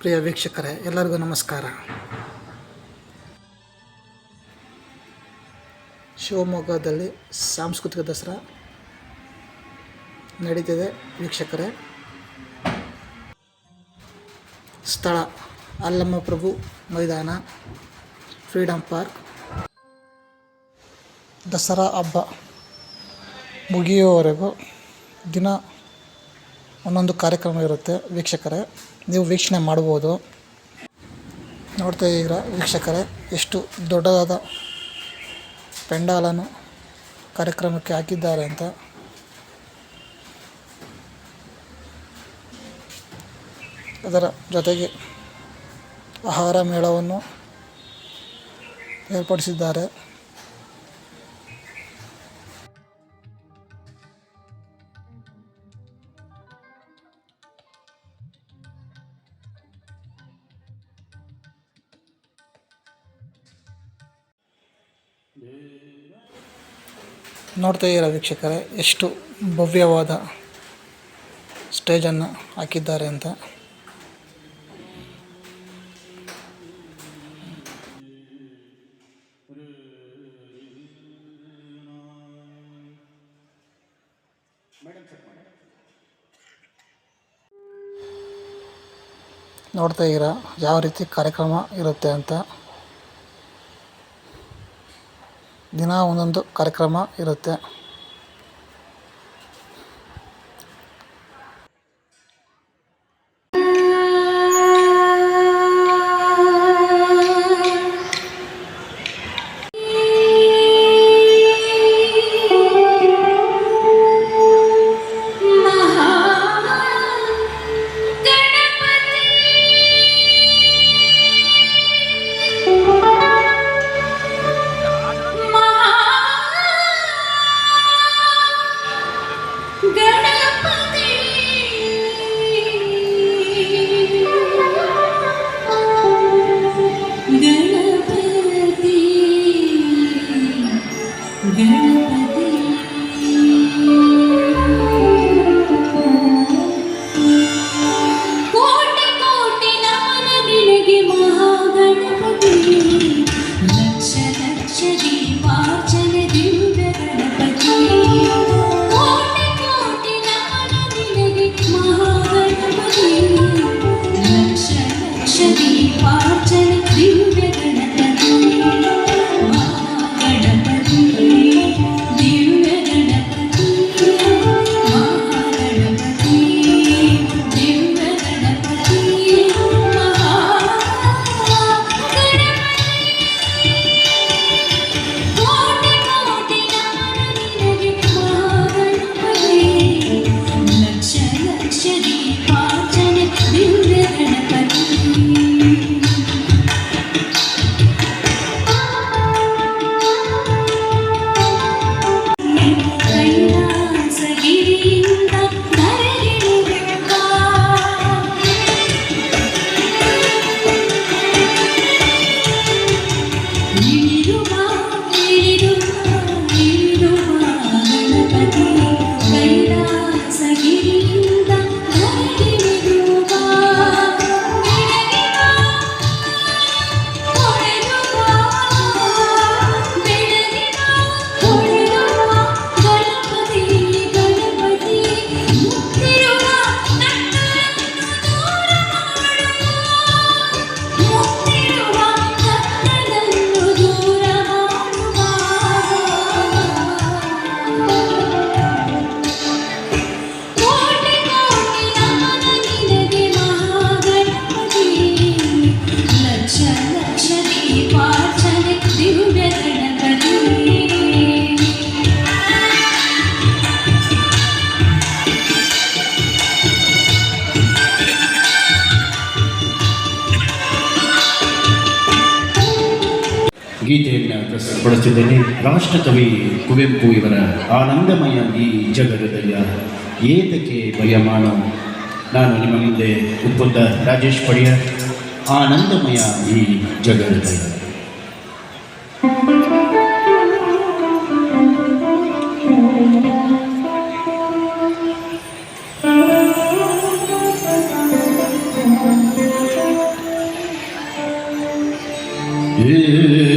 ಪ್ರಿಯ ವೀಕ್ಷಕರೇ, ಎಲ್ಲರಿಗೂ ನಮಸ್ಕಾರ. ಶಿವಮೊಗ್ಗದಲ್ಲಿ ಸಾಂಸ್ಕೃತಿಕ ದಸರಾ ನಡೀತಿದೆ ವೀಕ್ಷಕರೇ. ಸ್ಥಳ ಅಲ್ಲಮ್ಮ ಪ್ರಭು ಮೈದಾನ ಫ್ರೀಡಮ್ ಪಾರ್ಕ್. ದಸರಾ ಹಬ್ಬ ಮುಗಿಯುವವರೆಗೂ ದಿನ ಒಂದೊಂದು ಕಾರ್ಯಕ್ರಮ ಇರುತ್ತೆ ವೀಕ್ಷಕರೇ. ನೀವು ವೀಕ್ಷಣೆ ಮಾಡ್ಬೋದು. ನೋಡ್ತಾ ಇದ್ದೀರ ವೀಕ್ಷಕರೇ, ಎಷ್ಟು ದೊಡ್ಡದಾದ ಪೆಂಡಾಲನ್ನು ಕಾರ್ಯಕ್ರಮಕ್ಕೆ ಹಾಕಿದ್ದಾರೆ ಅಂತ. ಅದರ ಜೊತೆಗೆ ಆಹಾರ ಮೇಳವನ್ನು ಏರ್ಪಡಿಸಿದ್ದಾರೆ. ನೋಡ್ತಾ ಇದ್ದೀರಾ ವೀಕ್ಷಕರೇ, ಎಷ್ಟು ಭವ್ಯವಾದ ಸ್ಟೇಜನ್ನು ಹಾಕಿದ್ದಾರೆ ಅಂತ. ನೋಡ್ತಾ ಇದ್ದೀರಾ, ಯಾವ ರೀತಿ ಕಾರ್ಯಕ್ರಮ ಇರುತ್ತೆ ಅಂತ. ದಿನ ಒಂದೊಂದು ಕಾರ್ಯಕ್ರಮ ಇರುತ್ತೆ. ಗೀತೆಯನ್ನು ಪ್ರಸ್ತುತಪಡಿಸಿದ್ದೇನೆ ರಾಷ್ಟ್ರಕವಿ ಕುವೆಂಪು ಇವರ ಆನಂದಮಯ ಈ ಜಗದಯ ಏತಕ್ಕೆ ಭಯಮಾನ ನಾನು ನಿಮ್ಮ ಮುಂದೆ ಉಪ್ಪುತ್ತ ರಾಜೇಶ್ ಪಡಿಯ ಆನಂದಮಯ ಈ ಜಗದಯ Thank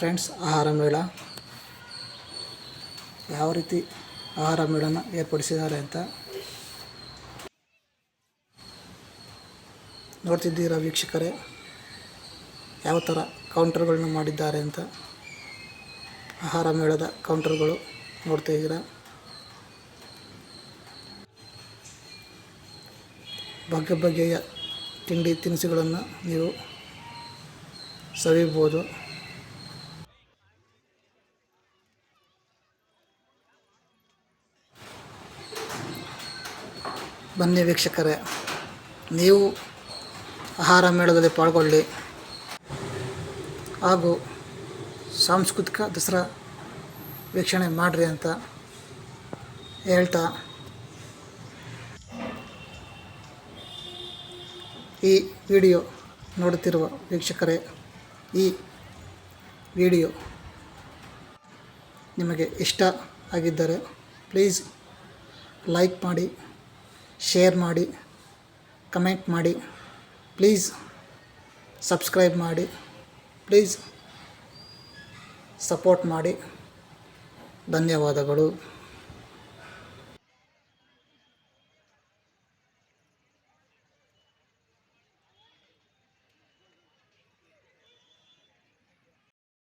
ಫ್ರೆಂಡ್ಸ್, ಆಹಾರ ಮೇಳ. ಯಾವ ರೀತಿ ಆಹಾರ ಮೇಳನ ಏರ್ಪಡಿಸಿದ್ದಾರೆ ಅಂತ ನೋಡ್ತಿದ್ದೀರಾ ವೀಕ್ಷಕರೇ? ಯಾವ ಥರ ಕೌಂಟರ್ಗಳನ್ನ ಮಾಡಿದ್ದಾರೆ ಅಂತ? ಆಹಾರ ಮೇಳದ ಕೌಂಟರ್ಗಳು ನೋಡ್ತಾ ಇದ್ದೀರಾ? ಬಗೆ ಬಗೆಯ ತಿಂಡಿ ತಿನಿಸುಗಳನ್ನು ನೀವು ಸವಿಬೋದು ಬನ್ನಿ ವೀಕ್ಷಕರೇ, ನೀವು ಆಹಾರ ಮೇಳದಲ್ಲಿ ಪಾಲ್ಗೊಳ್ಳಿ. ಹಾಗೂ ಸಾಂಸ್ಕೃತಿಕ ದಸರಾ ವೀಕ್ಷಣೆ ಮಾಡಿರಿ ಅಂತ ಹೇಳ್ತಾ, ಈ ವಿಡಿಯೋ ನೋಡುತ್ತಿರುವ ವೀಕ್ಷಕರೇ, ಈ ವಿಡಿಯೋ ನಿಮಗೆ ಇಷ್ಟ ಆಗಿದ್ದರೆ ಪ್ಲೀಸ್ ಲೈಕ್ ಮಾಡಿ ಶೇರ್ ಮಾಡಿ ಕಮೆಂಟ್ ಮಾಡಿ ಪ್ಲೀಸ್ ಸಬ್ಸ್ಕ್ರೈಬ್ ಮಾಡಿ ಪ್ಲೀಸ್ ಸಪೋರ್ಟ್ ಮಾಡಿ. ಧನ್ಯವಾದಗಳು.